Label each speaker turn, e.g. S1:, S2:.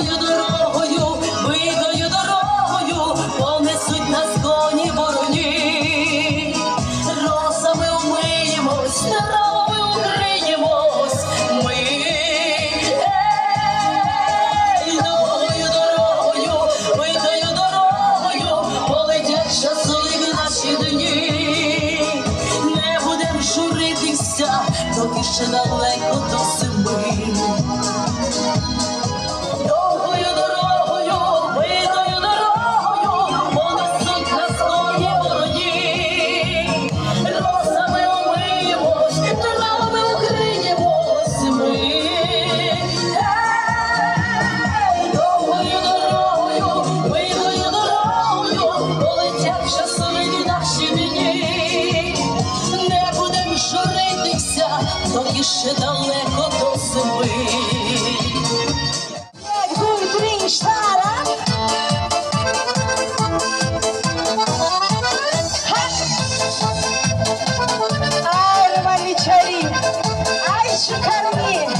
S1: Митою дорогою, митою дорогою понесуть нас коні вороні. Росами умиємось, травами укриємось. Ми новою дорогою, митою дорогою полетять щасливі наші дні. Не будем журитися, доки ще далеко до прийде в наші дні, не будем журитися, доки ще далеко до зими.
S2: Ай, шикарні!